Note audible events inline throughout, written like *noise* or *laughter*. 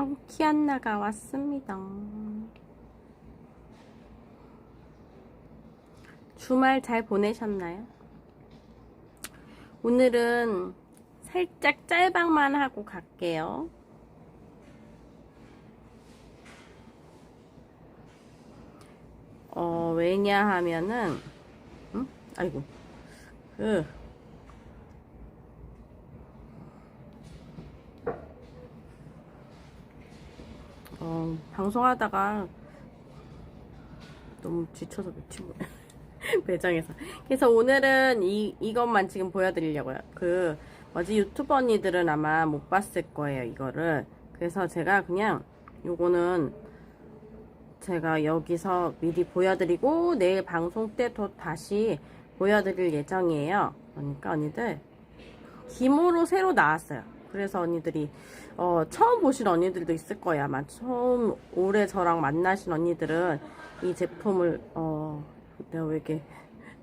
황키안나가 왔습니다. 주말 잘 보내셨나요? 오늘은 살짝 짤방만 하고 갈게요. 어, 왜냐 하면은, 응? 아이고, 그, 어, 방송하다가 너무 지쳐서 거예요. *laughs* 매장에서. 그래서 오늘은 이, 이것만 지금 보여드리려고요. 그, 뭐지, 유튜버 언니들은 아마 못 봤을 거예요, 이거를. 그래서 제가 그냥, 요거는 제가 여기서 미리 보여드리고, 내일 방송 때또 다시 보여드릴 예정이에요. 그러니까 언니들, 기모로 새로 나왔어요. 그래서 언니들이 어, 처음 보신 언니들도 있을 거야. 아마 처음 올해 저랑 만나신 언니들은 이 제품을 어, 내가 왜 이렇게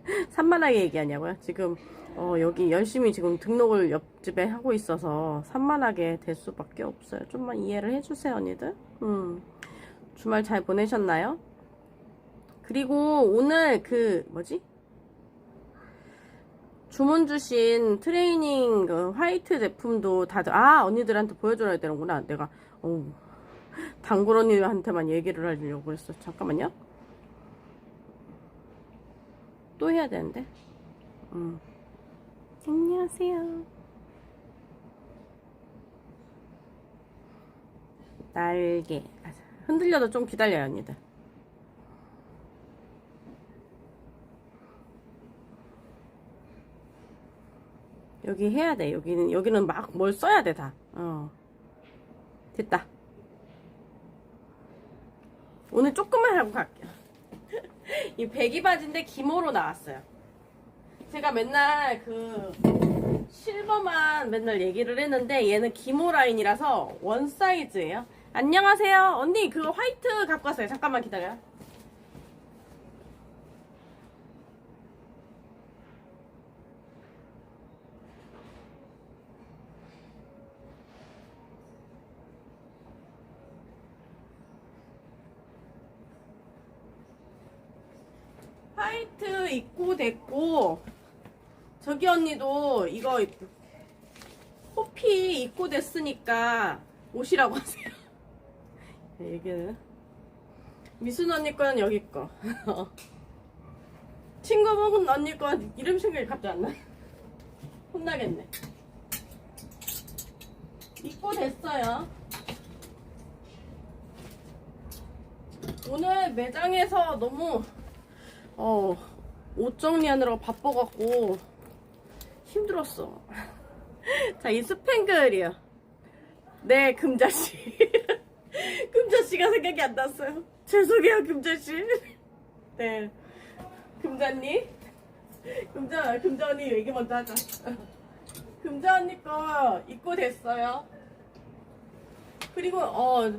*laughs* 산만하게 얘기하냐고요? 지금 어, 여기 열심히 지금 등록을 옆집에 하고 있어서 산만하게 될 수밖에 없어요. 좀만 이해를 해주세요, 언니들. 음, 주말 잘 보내셨나요? 그리고 오늘 그 뭐지? 주문 주신 트레이닝 그 화이트 제품도 다들 아 언니들한테 보여줘야 되는구나. 내가 어 단골 언니한테만 얘기를 하려고 했어. 잠깐만요. 또 해야 되는데? 음. 안녕하세요. 날개. 아, 흔들려도 좀 기다려요 언니들 여기 해야 돼. 여기는 여기는 막 뭘 써야 돼 다. 어. 됐다. 오늘 조금만 하고 갈게요. *laughs* 이 배기 바지인데 기모로 나왔어요. 제가 맨날 그 실버만 맨날 얘기를 했는데 얘는 기모 라인이라서 원 사이즈예요. 안녕하세요. 언니 그거 화이트 갖고 왔어요. 잠깐만 기다려요. 화이트 입고 됐고 저기 언니도 이거 호피 입고 됐으니까 옷이라고 하세요. *laughs* 이게 미순 언니 거는 여기 거. *laughs* 친구 먹은 언니 거 이름 생각이 갑자기 안 나. *laughs* 혼나겠네. 입고 됐어요. 오늘 매장에서 너무 어, 옷 정리하느라고 바빠갖고 힘들었어. *laughs* 자, 이 스팽글이요. 네, 금자씨. *laughs* 금자씨가 생각이 안 났어요. 죄송해요, 금자씨. *laughs* 네. 금자님. 금자, 금자 언니 얘기 먼저 하자. 금자 언니 거 입고 됐어요. 그리고, 어,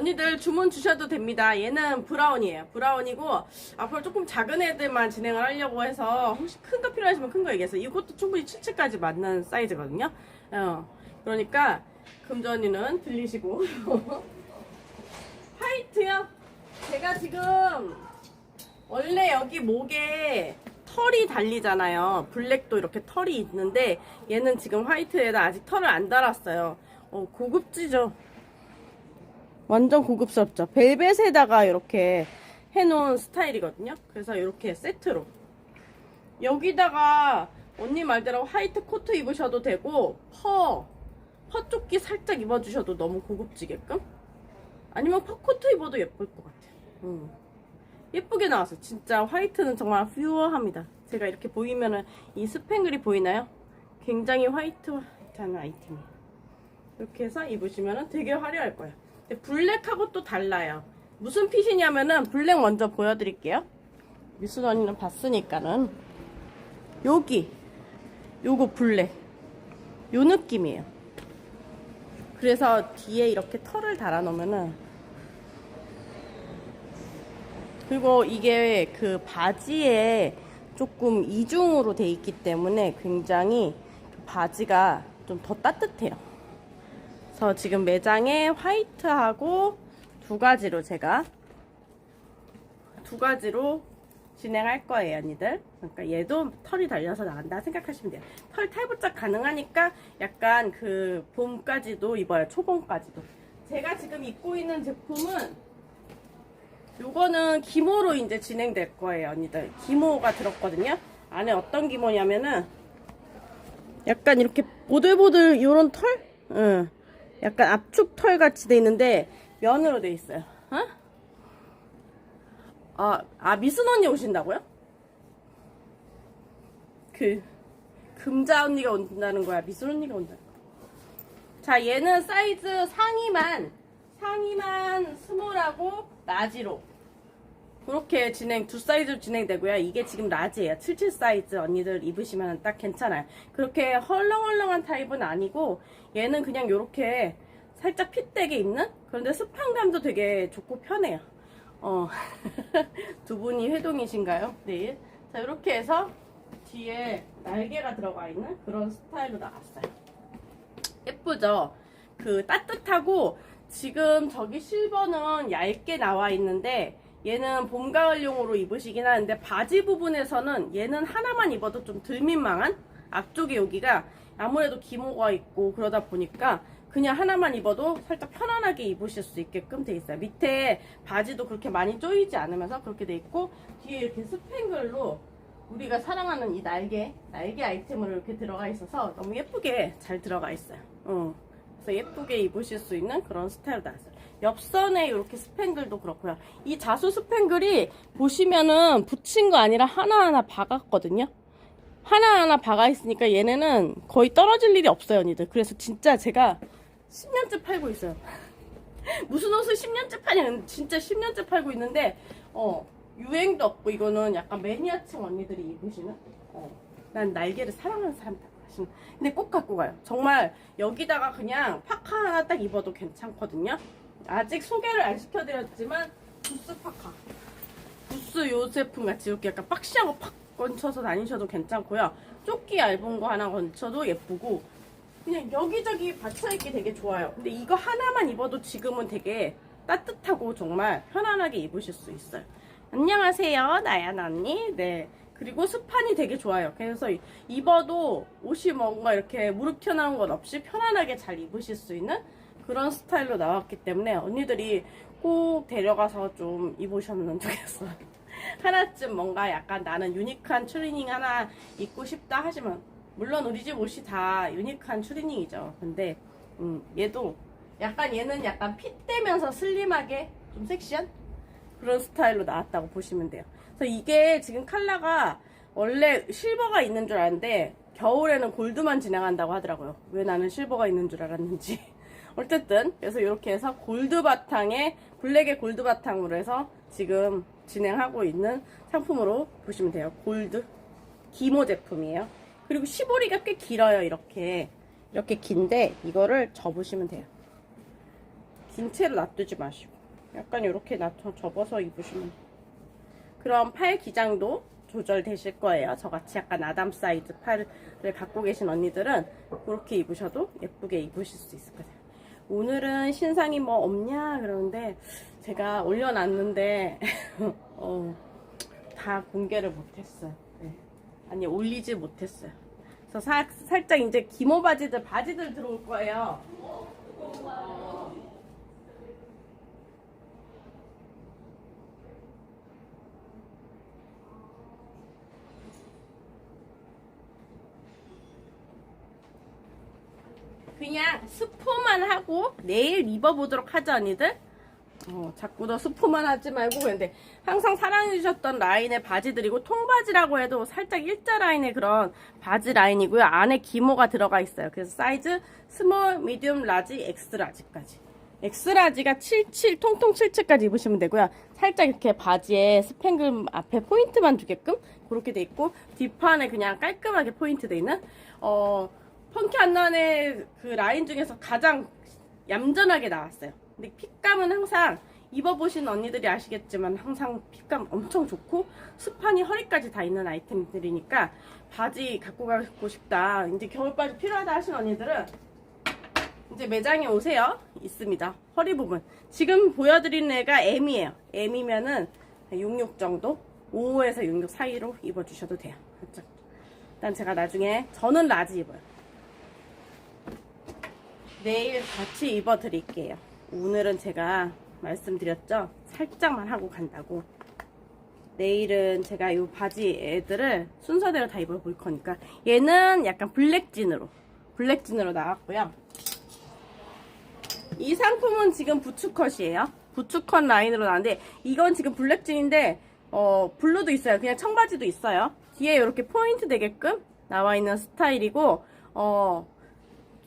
언니들 주문 주셔도 됩니다. 얘는 브라운이에요. 브라운이고 앞으로 조금 작은 애들만 진행을 하려고 해서 혹시 큰 거 필요하시면 큰 거 얘기해서 이것도 충분히 7층까지 맞는 사이즈거든요. 어, 그러니까 금전 언니는 들리시고 *laughs* 화이트요. 제가 지금 원래 여기 목에 털이 달리잖아요. 블랙도 이렇게 털이 있는데 얘는 지금 화이트에다 아직 털을 안 달았어요. 어, 고급지죠. 완전 고급스럽죠. 벨벳에다가 이렇게 해놓은 스타일이거든요. 그래서 이렇게 세트로. 여기다가 언니 말대로 화이트 코트 입으셔도 되고 퍼, 퍼 조끼 살짝 입어주셔도 너무 고급지게끔. 아니면 퍼 코트 입어도 예쁠 것 같아요. 음. 예쁘게 나왔어요. 진짜 화이트는 정말 퓨어합니다. 제가 이렇게 보이면은 이 스팽글이 보이나요? 굉장히 화이트한 아이템이에요. 이렇게 해서 입으시면은 되게 화려할 거예요. 근데 블랙하고 또 달라요. 무슨 핏이냐면은 블랙 먼저 보여드릴게요. 미순 언니는 봤으니까는 여기 요거 블랙 요 느낌이에요. 그래서 뒤에 이렇게 털을 달아 놓으면은 그리고 이게 그 바지에 조금 이중으로 돼 있기 때문에 굉장히 바지가 좀 더 따뜻해요. 그래서 지금 매장에 화이트하고 두 가지로 제가 두 가지로 진행할 거예요, 언니들. 그러니까 얘도 털이 달려서 나간다 생각하시면 돼요. 털 탈부착 가능하니까 약간 그 봄까지도 입어요. 초봄까지도. 제가 지금 입고 있는 제품은 요거는 기모로 이제 진행될 거예요, 언니들. 기모가 들었거든요. 안에 어떤 기모냐면은 약간 이렇게 보들보들 요런 털? 응. 약간 압축 털 같이 돼 있는데 면으로 돼 있어요. 어? 아, 아 미순 언니 오신다고요? 그 금자 언니가 온다는 거야. 미순 언니가 거야. 자, 얘는 사이즈 상의만 상의만 스몰하고 라지로 그렇게 진행 두 사이즈로 진행되고요. 이게 지금 라지예요. 77 사이즈 언니들 입으시면 딱 괜찮아요. 그렇게 헐렁헐렁한 타입은 아니고 얘는 그냥 이렇게 살짝 핏되게 입는 그런데 스판감도 되게 좋고 편해요. 어. *laughs* 두 분이 회동이신가요? 내일. 자, 이렇게 해서 뒤에 날개가 들어가 있는 그런 스타일로 나왔어요. 예쁘죠? 그 따뜻하고 지금 저기 실버는 얇게 나와 있는데 얘는 봄 가을용으로 입으시긴 하는데 바지 부분에서는 얘는 하나만 입어도 좀 덜 민망한 앞쪽에 여기가 아무래도 기모가 있고 그러다 보니까 그냥 하나만 입어도 살짝 편안하게 입으실 수 있게끔 돼 있어요. 밑에 바지도 그렇게 많이 조이지 않으면서 그렇게 돼 있고 뒤에 이렇게 스팽글로 우리가 사랑하는 이 날개 날개 아이템으로 이렇게 들어가 있어서 너무 예쁘게 잘 들어가 있어요. 어. 그래서 예쁘게 입으실 수 있는 그런 스타일로 나왔어요. 옆선에 이렇게 스팽글도 그렇고요. 이 자수 스팽글이 보시면은 붙인 거 아니라 하나하나 박았거든요. 하나하나 박아 있으니까 얘네는 거의 떨어질 일이 없어요, 언니들. 그래서 진짜 제가 10년째 팔고 있어요. *laughs* 무슨 옷을 10년째 파냐는 진짜 10년째 팔고 있는데 어 유행도 없고 이거는 약간 매니아층 언니들이 입으시는 어, 난 날개를 사랑하는 하시는 근데 꼭 갖고 가요 정말 여기다가 그냥 파카 하나 딱 입어도 괜찮거든요 아직 소개를 안 시켜드렸지만 부스 파카 부스 요 제품 같이 이렇게 약간 박시한 거 팍 건쳐서 다니셔도 괜찮고요 조끼 얇은 거 하나 건쳐도 예쁘고 그냥 여기저기 받쳐입기 되게 좋아요. 근데 이거 하나만 입어도 지금은 되게 따뜻하고 정말 편안하게 입으실 수 있어요. 안녕하세요. 나연 언니. 네. 그리고 스판이 되게 좋아요. 그래서 입어도 옷이 뭔가 이렇게 무릎 튀어나온 것 없이 편안하게 잘 입으실 수 있는 그런 스타일로 나왔기 때문에 언니들이 꼭 데려가서 좀 입으셨으면 좋겠어요. *laughs* 하나쯤 뭔가 약간 나는 유니크한 추리닝 하나 입고 싶다 하시면 물론 우리 집 옷이 다 유니크한 추리닝이죠. 근데 음, 얘도 약간 얘는 약간 핏대면서 슬림하게 좀 섹시한 그런 스타일로 나왔다고 보시면 돼요. 그래서 이게 지금 컬러가 원래 실버가 있는 줄 알았는데 겨울에는 골드만 진행한다고 하더라고요. 왜 나는 실버가 있는 줄 알았는지. *laughs* 어쨌든 그래서 이렇게 해서 골드 바탕에 블랙의 골드 바탕으로 해서 지금 진행하고 있는 상품으로 보시면 돼요. 골드 기모 제품이에요. 그리고 시보리가 꽤 길어요. 이렇게 이렇게 긴데 이거를 접으시면 돼요. 긴 채로 놔두지 마시고 약간 이렇게 놔둬 접어서 입으시면 돼요. 그럼 팔 기장도 조절되실 거예요. 저같이 약간 아담 사이즈 팔을 갖고 계신 언니들은 그렇게 입으셔도 예쁘게 입으실 수 있을 거예요. 오늘은 신상이 뭐 없냐 그러는데 제가 올려놨는데 *laughs* 어, 다 공개를 못했어요. 네. 아니 올리지 못했어요. 그래서 사- 살짝 이제 기모 바지들 바지들 들어올 거예요. 그냥 스포만 하고 내일 입어보도록 하죠 언니들. 어, 자꾸 더 스포만 하지 말고 근데 항상 사랑해주셨던 라인의 바지들이고 통바지라고 해도 살짝 일자 라인의 그런 바지 라인이고요. 안에 기모가 들어가 있어요. 그래서 사이즈 스몰, 미디움, 라지, 엑스라지까지. 엑스라지가 77 통통 77까지 입으시면 되고요. 살짝 이렇게 바지에 스팽글 앞에 포인트만 주게끔 그렇게 돼 있고 뒷판에 그냥 깔끔하게 포인트 돼 있는 어 펑키 안나의 그 라인 중에서 가장 얌전하게 나왔어요. 근데 핏감은 항상 입어보신 언니들이 아시겠지만 항상 핏감 엄청 좋고 스판이 허리까지 다 있는 아이템들이니까 바지 갖고 가고 싶다. 이제 겨울 바지 필요하다 하신 언니들은 이제 매장에 오세요. 있습니다. 허리 부분. 지금 보여드리는 애가 M이에요. M이면은 66 정도? 55에서 66 사이로 입어주셔도 돼요. 일단 제가 나중에 저는 라지 입어요. 내일 같이 입어 드릴게요. 오늘은 제가 말씀드렸죠? 살짝만 하고 간다고. 내일은 제가 이 바지 애들을 순서대로 다 입어볼 거니까 얘는 약간 블랙진으로 블랙진으로 나왔고요. 이 상품은 지금 부츠컷이에요. 부츠컷 라인으로 나왔는데 이건 지금 블랙진인데 어 블루도 있어요. 그냥 청바지도 있어요. 뒤에 이렇게 포인트 되게끔 나와 있는 스타일이고 어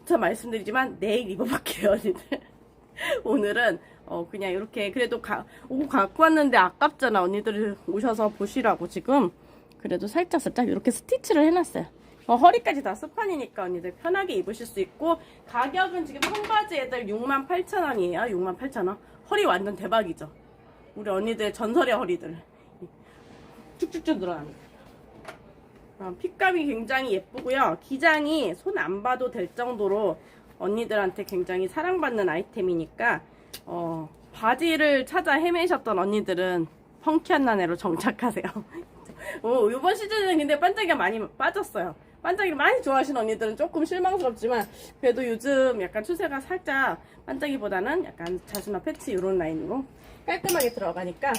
제가 말씀드리지만 내일 입어볼게요, 언니들. *laughs* 오늘은 어 그냥 이렇게 그래도 가, 오고 갖고 왔는데 아깝잖아 언니들 오셔서 보시라고 지금 그래도 살짝 살짝 이렇게 스티치를 해놨어요. 어, 허리까지 다 스판이니까 언니들 편하게 입으실 수 있고 가격은 지금 청바지 애들 68,000원이에요. 68,000원. 허리 완전 대박이죠. 우리 언니들 전설의 허리들 쭉쭉쭉 늘어납니다. 어, 핏감이 굉장히 예쁘고요. 기장이 손 안 봐도 될 정도로 언니들한테 굉장히 사랑받는 아이템이니까 어, 바지를 찾아 헤매셨던 언니들은 펑키한 나네로 정착하세요. *laughs* 어, 이번 시즌은 근데 반짝이가 많이 빠졌어요. 반짝이를 많이 좋아하시는 언니들은 조금 실망스럽지만 그래도 요즘 약간 추세가 살짝 반짝이보다는 약간 자수나 패치 이런 라인으로 깔끔하게 들어가니까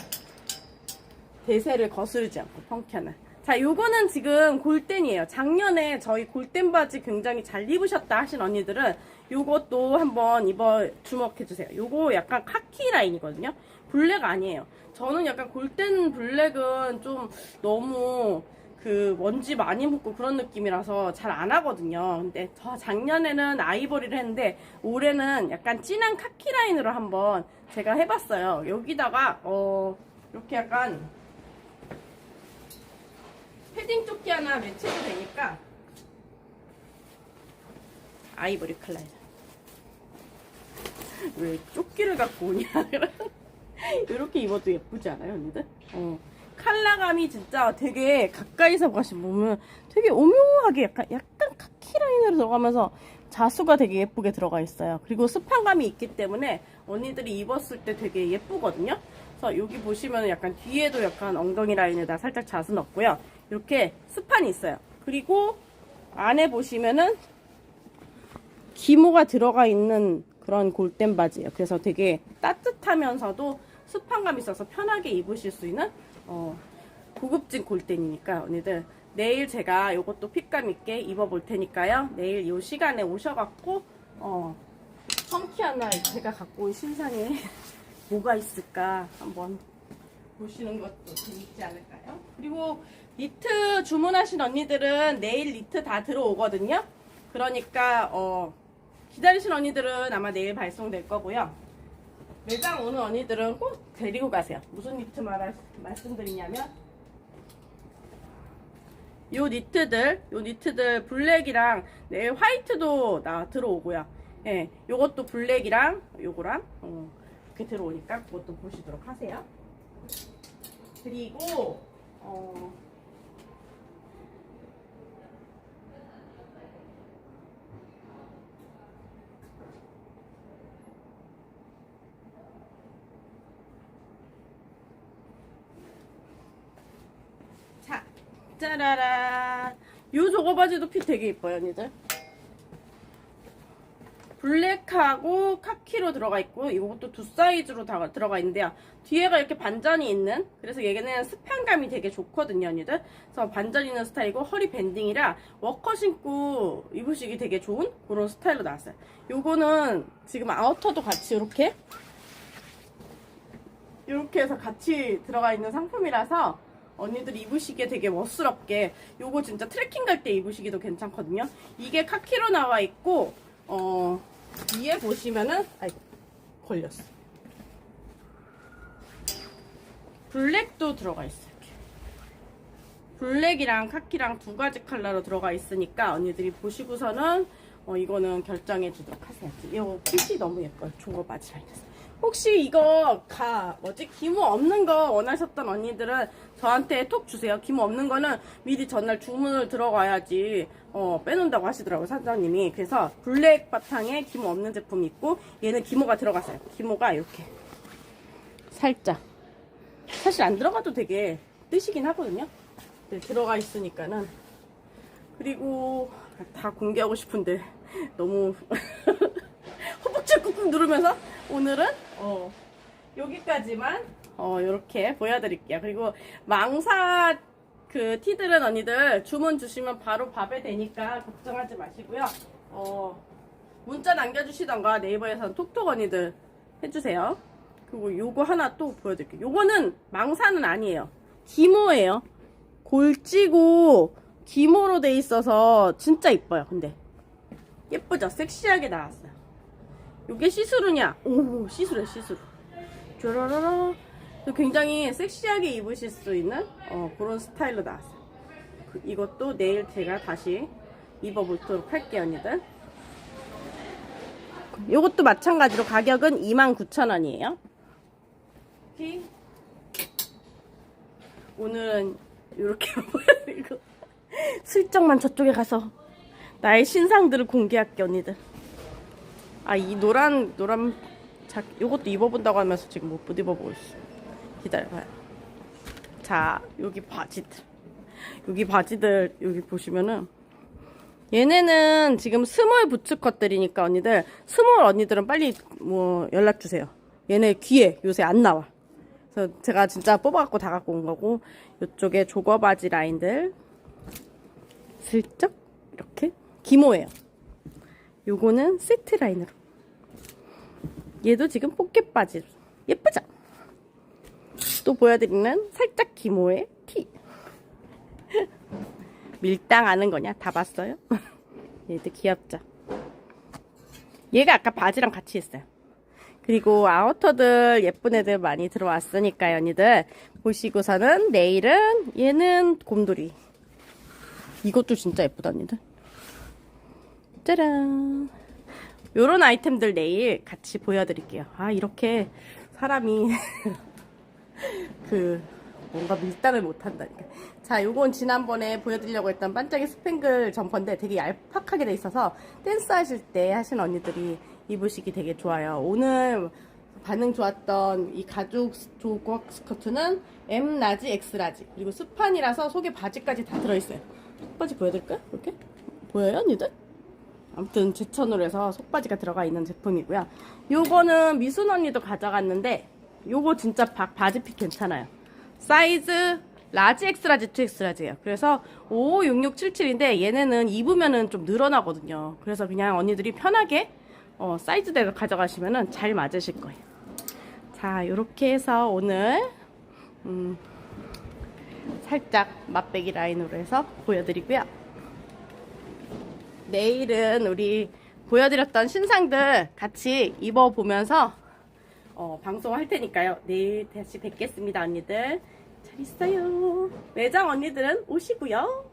대세를 거스르지 않고 펑키하나. 자, 요거는 지금 골덴이에요. 작년에 저희 골덴 바지 굉장히 잘 입으셨다 하신 언니들은 요것도 한번 입어 주목해주세요. 요거 약간 카키 라인이거든요. 블랙 아니에요. 저는 약간 골덴 블랙은 좀 너무 그 먼지 많이 묻고 그런 느낌이라서 잘 안 하거든요. 근데 저 작년에는 아이보리를 했는데 올해는 약간 진한 카키 라인으로 한번 제가 해봤어요. 여기다가 어 이렇게 약간 조끼 하나 매치도 되니까 아이보리 컬러에 왜 조끼를 갖고 오냐 *laughs* 이렇게 입어도 예쁘지 않아요 언니들? 어. 컬러감이 진짜 되게 가까이서 보시 보면 되게 오묘하게 약간 약간 카키 라인으로 들어가면서 자수가 되게 예쁘게 들어가 있어요. 그리고 습한감이 있기 때문에 언니들이 입었을 때 되게 예쁘거든요. 그래서 여기 보시면 약간 뒤에도 약간 엉덩이 라인에다 살짝 자수 넣었고요. 이렇게 스판이 있어요. 그리고 안에 보시면은 기모가 들어가 있는 그런 골덴 바지예요. 그래서 되게 따뜻하면서도 습한감이 있어서 편하게 입으실 수 있는 어, 고급진 골덴이니까 언니들 내일 제가 이것도 핏감 있게 입어볼 테니까요. 내일 이 시간에 오셔갖고 어, 날 제가 갖고 온 신상에 *laughs* 뭐가 있을까 한번 보시는 것도 재밌지 않을까요? 그리고 니트 주문하신 언니들은 내일 니트 다 들어오거든요. 그러니까 어, 기다리신 언니들은 아마 내일 발송될 거고요. 매장 오는 언니들은 꼭 데리고 가세요. 무슨 니트 말 말씀드리냐면 요 니트들, 요 니트들 블랙이랑 내일 화이트도 나 들어오고요. 예, 요것도 블랙이랑 요거랑 어, 이렇게 들어오니까 그것도 보시도록 하세요. 그리고 어, 자, 짜라란. 요 저거 바지도 핏 되게 이뻐요, 언니들. 블랙하고 카키로 들어가 있고 이것도 두 사이즈로 다 들어가 있는데요. 뒤에가 이렇게 반전이 있는 그래서 얘는 스판감이 되게 좋거든요, 언니들. 그래서 반전 있는 스타일이고 허리 밴딩이라 워커 신고 입으시기 되게 좋은 그런 스타일로 나왔어요. 요거는 지금 아우터도 같이 이렇게 이렇게 해서 같이 들어가 있는 상품이라서 언니들 입으시기에 되게 멋스럽게 요거 진짜 트레킹 갈 때 입으시기도 괜찮거든요. 이게 카키로 나와 있고 어 위에 보시면은 아이고 걸렸어. 블랙도 들어가 있어요. 이렇게. 블랙이랑 카키랑 두 가지 컬러로 들어가 있으니까 언니들이 보시고서는 어, 이거는 결정해 주도록 하세요. 이거 핏이 너무 예뻐요. 종거 바지 라인에서. 혹시 이거 가 뭐지 기모 없는 거 원하셨던 언니들은 저한테 톡 주세요. 기모 없는 거는 미리 전날 주문을 들어가야지 어 빼놓는다고 하시더라고요 사장님이. 그래서 블랙 바탕에 기모 없는 제품이 있고 얘는 기모가 들어갔어요. 기모가 이렇게 살짝 사실 안 들어가도 되게 뜨시긴 하거든요. 네, 들어가 있으니까는 그리고 다 공개하고 싶은데 너무 *laughs* 허벅지 꾹꾹 누르면서 오늘은 어 여기까지만 어 이렇게 보여드릴게요. 그리고 망사 그 티들은 언니들 주문 주시면 바로 밥에 되니까 걱정하지 마시고요. 어 문자 남겨주시던가 네이버에서는 톡톡 언니들 해주세요. 그리고 요거 하나 또 보여드릴게요. 요거는 망사는 아니에요. 기모예요. 골지고 기모로 돼 있어서 진짜 이뻐요. 근데 예쁘죠? 섹시하게 나왔어요. 요게 시스루냐? 오, 시스루야, 시스루. 뾰로로로. 굉장히 섹시하게 입으실 수 있는 어, 그런 스타일로 나왔어요. 그- 이것도 내일 제가 다시 입어보도록 할게요, 언니들. 요것도 마찬가지로 가격은 29,000원이에요. 오늘은 이렇게 *laughs* 슬쩍만 저쪽에 가서 나의 신상들을 공개할게 언니들. 아 이 노란 노란 자 요것도 입어본다고 하면서 지금 못 입어보고 있어. 기다려봐요. 자 여기 바지들 여기 바지들 여기 보시면은 얘네는 지금 스몰 부츠 컷들이니까 언니들 스몰 언니들은 빨리 뭐 연락 주세요. 얘네 귀에 요새 안 나와. 그래서 제가 진짜 뽑아갖고 다 갖고 온 거고 이쪽에 조거 바지 라인들 슬쩍 이렇게 기모예요. 요거는 세트 라인으로. 얘도 지금 포켓 바지 예쁘죠? 또 보여드리는 살짝 기모의 티. *laughs* 밀당하는 거냐? 다 봤어요? *laughs* 얘도 귀엽죠? 얘가 아까 바지랑 같이 했어요. 그리고 아우터들 예쁜 애들 많이 들어왔으니까요, 언니들. 보시고서는 내일은 얘는 곰돌이. 이것도 진짜 예쁘다, 언니들. 짜란. 요런 아이템들 내일 같이 보여드릴게요. 아, 이렇게 사람이 *laughs* 그 뭔가 밀당을 못한다니까. 자, 요건 지난번에 보여드리려고 했던 반짝이 스팽글 점퍼인데 되게 얄팍하게 돼 있어서 댄스 하실 때 하신 언니들이 입으시기 되게 좋아요. 오늘 반응 좋았던 이 가죽 조거 스커트는 M 라지, X 라지 그리고 스판이라서 속에 바지까지 다 들어있어요. 속바지 보여드릴까요? 이렇게 보여요, 언니들? 아무튼 제 채널에서 속바지가 들어가 있는 제품이고요. 요거는 미순 언니도 가져갔는데 요거 진짜 바, 바지 핏 괜찮아요. 사이즈 라지 X 라지 2X 라지예요. 그래서 556677인데 얘네는 입으면은 좀 늘어나거든요. 그래서 그냥 언니들이 편하게 어, 사이즈대로 가져가시면은 잘 맞으실 거예요. 자, 요렇게 해서 오늘 음, 살짝 맛배기 라인으로 해서 보여드리고요. 내일은 우리 보여드렸던 신상들 같이 입어보면서 어, 방송할 테니까요. 내일 다시 뵙겠습니다, 언니들. 잘 있어요. 매장 언니들은 오시고요.